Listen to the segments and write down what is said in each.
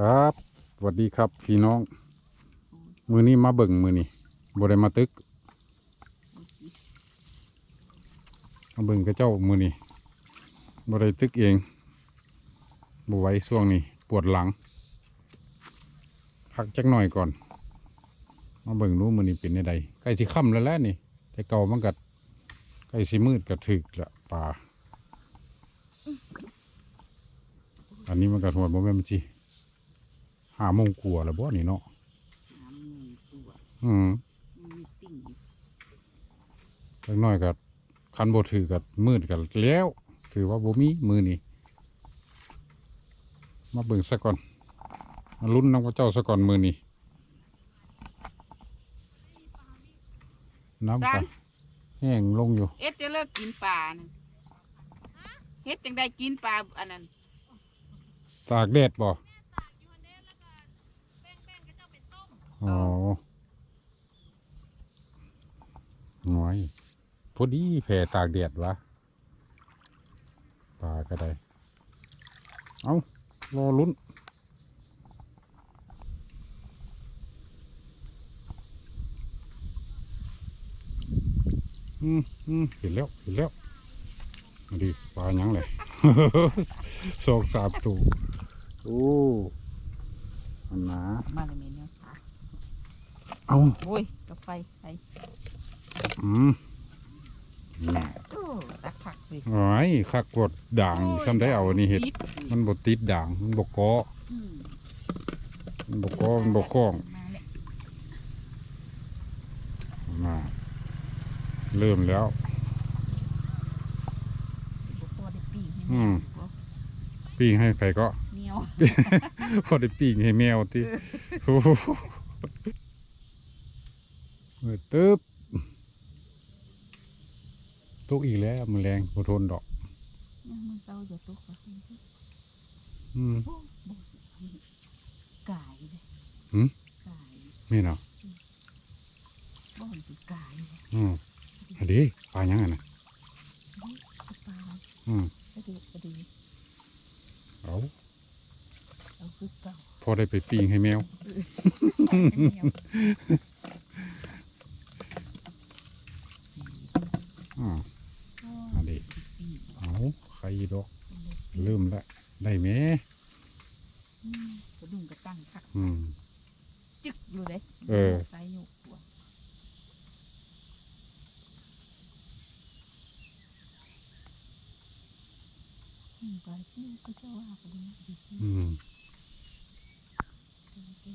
ครับสวัสดีครับพี่น้อง มือนี้มาเบิ่งมือนี้บ่ได้มาตึก มาเบิ่งกับเจ้ามือนี้บ่ได้ตึกเองบ่ไว้ช่วงนี้ปวดหลัง พักจักหน่อยก่อน มาเบิ่งรู้มือนี้เป็นยังไงใกล้สิค่ำแล้วแหละนี่ แต่เก่ามันกัดใกล้สิมืดก็ถึกละป่าอันนี้มันกัดหัวบ่แม่นมันจี หาโมงกลัวาแล้วบ่นี่เนาะหาหมูตัวอืมมันมีติ่งอยู่จักหน่อยกับคันบ่ถือกับมืดกับแล้ว ถือว่าบ่มีมือนี่มาเบิ่งซะก่อนมาลุ้นน้องพระเจ้าซะก่อนมือนี่น้ำก็แห้งลงอยู่ เอ็ดจะเลิกกินปลาน่ะเฮ็ดจังได้กินปลาอันนั้น ตากแดดบ่ อ๋อหน่อยพอดีแผ่ตากแดดวะปลาก็ได้ เอารอลุ้นอืมอืมเห็นแล้ว เห็นแล้วดิปลายังเลยสองสามตัวโอ้อันหนามาเลยเมนเนี่ยค่ะ เอาโอ้ยกาไฟไฟอืมน่ะโอ้ตักผักสิโอ้ยคักกดด่างซ้ำได้เอาอันนี้เห็ดติดมันบดติดด่าง มันบกกออืมมันบกกอมันบกคล้องมาแล้วมาเริ่มแล้ว บ่พอได้ปิ้งให้อืแม่ม บ่ปิ้งให้ไปก็ เหนียว พอได้ปิ้งให้แมวติโอ้โห เออตึ๊บตุกอีกแล้วมันแรงบ่ทนดอกมันเต้าจะตกว่าอืมโอ้บ่กายเลยหืมกายไม่เนาะบ่มันคือกายเลยอืมอันนี้ปลาหยังไงนะนี่ปลาอืมกระดูกกระดูกเอาเอาคือเก่าพอได้ไปปิ้งให้แมว ให้เหนียว อ่า โอ้ อันนี้ ปิ้ง เอา ใครดอกเริ่มแล้วได้ไหมอืมกระดุมกระตั้งคักอืม จึกอยู่เลยเออ ใส่อยู่หัวอืมไปที่ก็จะว่ากันดีดีอืมจ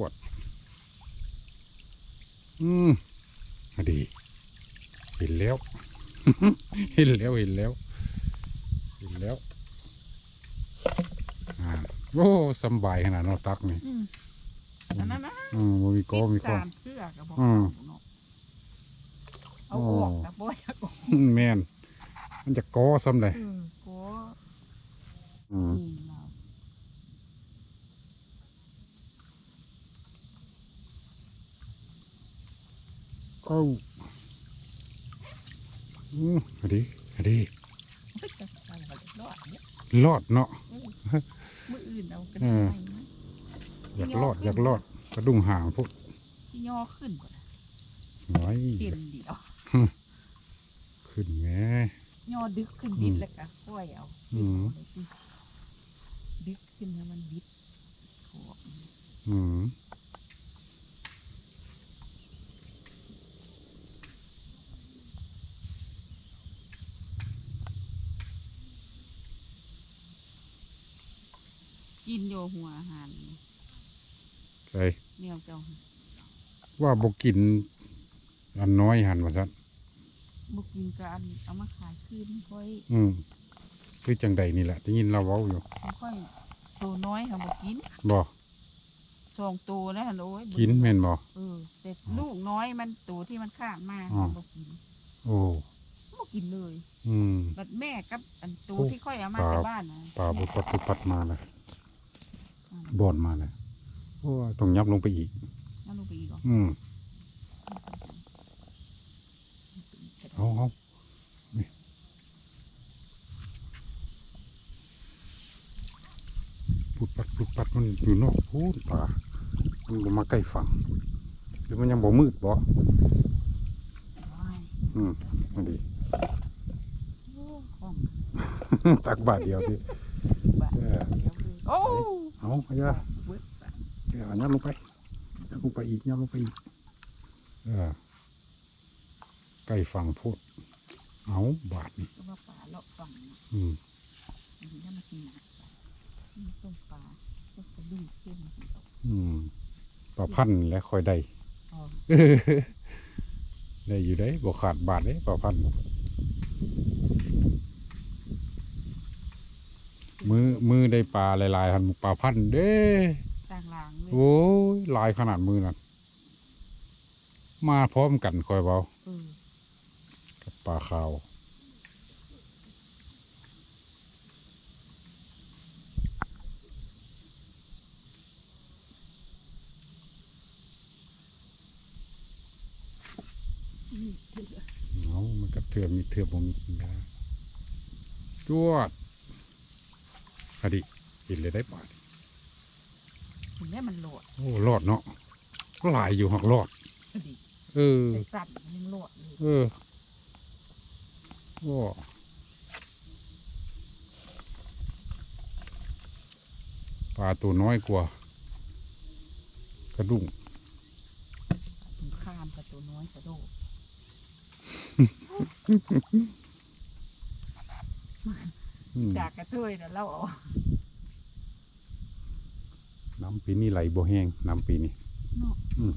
วด อืมอะดี เห็นแล้ว เห็นแล้ว เห็นแล้ว เห็นแล้ว อ่า โอ้สำบายขนาดเนอตักนี่อืมอันนั้นนะอืมบ่มีกอมีข้อสามเชือกกับบอกอืมเนาะเอาออกกับบ่อยากออกแม่น มันจะกอซ้ำเลยเออก็อืม เองเราเอ้าอืมอะดีอะดีเฮ้ยจะไปบ่ได้รอดเนี่ยรอดเนาะเออมืออื่นเอากันเออไปนะอยากรอดอยากรอดกระดุงห่างพวกที่ย่อขึ้นก่อนนะน้อยเต็มเดียวขึ้นแหม่ย่อดึกขึ้นดิดแล้วก็ค่อยเอาอืมเอาเลยสิดึกขึ้นแล้วมันบิดโถอืม กินโยหัวอาหารไปแนวเจ้าว่าบกิน อันน้อยหันว่าซันบุกินก็อันเอามาขายคืนค่อยอืมคือจังใดนี่แหละได้ยินเราเว้าอยู่ค่อยตัวน้อยค่ะบุกินบ่สองตัวนะโอ้ยกินแม่นบ่เออแต่ลูกน้อยมันตัวที่มันข้ามมาอ๋อบุกินโอ้บ่กินเลย อืมบัดแม่กับอันตูโอ้ที่ค่อยเอามาปลาจากบ้านนะปลาบุปัดบุปัดมาเลยอืม บอนมาเลยโอ้ยต้องยับลงไปอีกเอาลงไปอีกเหรออืมเอาเอานี่ปุดปัดปุดปัดมันอยู่นอกพูนป่ามันบ่มาใกล้ฝั่งหรือมันยังบ่มืดบ่โอ้ยอืมมันดีโอ้ของตักบาทเดียวดิ บาด เออ เดี๋ยวเลยโอ้ เอาพยาเบิดบาดเดี๋ยวยับลงไปยับลงไปอีกยับลงไปอีกเออใกล้ฝั่งพูดเอาบาทนี่ก็ว่าปลาเลาะฝั่งนะอืมอันนี้น่ามากินนะนี่ต้มปลาต้มกระดูกเข้มอืมปลาพันธุ์และคอยได้อ๋อได้อยู่ได้บ่ขาดบาทเด้ปลาพัน มือมือได้ปลาหลายๆหันปลาพันธุ์เด้ต่างหลางเลยโอ้ยหลายขนาดมือนั่นมาพร้อมกันคอยเบาเออกับปลาขาวนี่เถื่อเอามันกับเถื่อมีเถื่อบ่มีกินยาจวด อดิกินเลยได้ปลาถึงแม้มันโหลดโอ้รอดเนาะหลายอยู่หักรอดก็ดีเออไอ้สัตว์มันยังโหลดเลยเออโอ้ปลาตัวน้อยกว่า กระดุ้งถึงข้ามกับตัวน้อยกระโดด อืมจากกระเทยนะเราเออกน้ำปีนี้ไหลบ่แห้งน้ำปีนี้เนาะอืม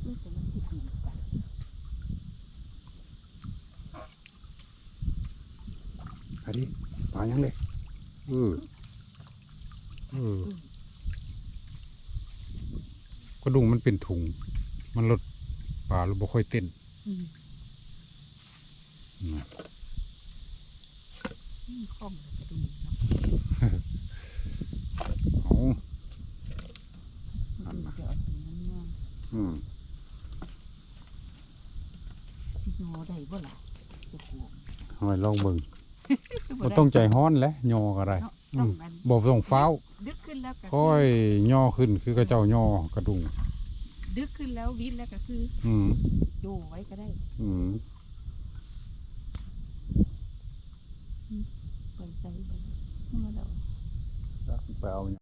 เพื่อจะมันติดหนึ่งไปอันนี้ปลายังเล็กเออเอออืมกระดุงมันเป็นถุง มันลดปลาแล้วบ่ค่อยเต้นอืม นะ อืมคล่องกระดูกเนาะเอาะอาถึงนั้นเนาะอืมสิโยได้บ่ล่ะจะกูเอาไว้ลองเบิ่งบ่ต้องใจฮ้อนแหละยอก็ได้เนาะอืต้องมอันบ่ต้องฟ้าวดึกขึ้นแล้วก็ค่อยย่อขึ้นคือกระเจ้าย่อกระดุงดึกขึ้นแล้ววิทย์แล้วก็คือ อืมโยไว้ก็ได้ อืม ไปใส่ไปเมื่อเดี๋ยวไปเอา